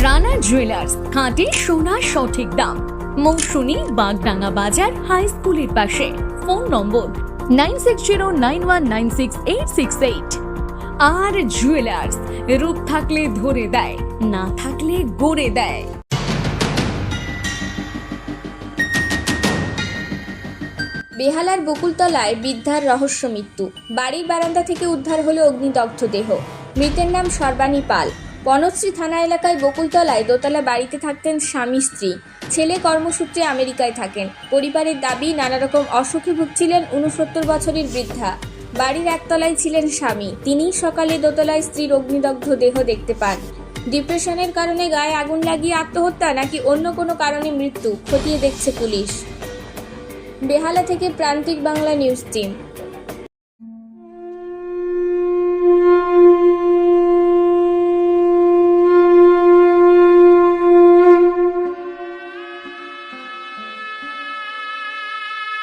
Rana jewellers খাঁটি সোনা সঠিক দাম। মৌসুমী বাগডাঙ্গা বাজার হাই স্কুলের পাশে। Phone number nine six zero nine one nine six eight six eight আর জুয়েলার্স রূপ থাকলে ধরে দেয়, না থাকলে গড়ে দেয়। বেহালার বকুলতলায় বৃদ্ধার রহস্য মৃত্যু। বাড়ির বারান্দা থেকে উদ্ধার হলো অগ্নিদগ্ধ দেহ। মৃতের নাম সর্বাণী পাল। বনশ্রী থানা এলাকায় বকুলতলায় দোতলা বাড়িতে থাকতেন স্বামী স্ত্রী। ছেলে কর্মসূত্রে আমেরিকায় থাকেন। পরিবারের দাবি নানা রকম অসুখে ভুগছিলেন উনসত্তর বছরের বৃদ্ধা। বাড়ির একতলায় ছিলেন স্বামী। তিনি সকালে দোতলায় স্ত্রীর অগ্নিদগ্ধ দেহ দেখতে পান। ডিপ্রেশনের কারণে গায়ে আগুন লাগিয়ে আত্মহত্যা নাকি অন্য কোনো কারণে মৃত্যু, খতিয়ে দেখছে পুলিশ। বেহালা থেকে প্রান্তিক বাংলা নিউজ টিম।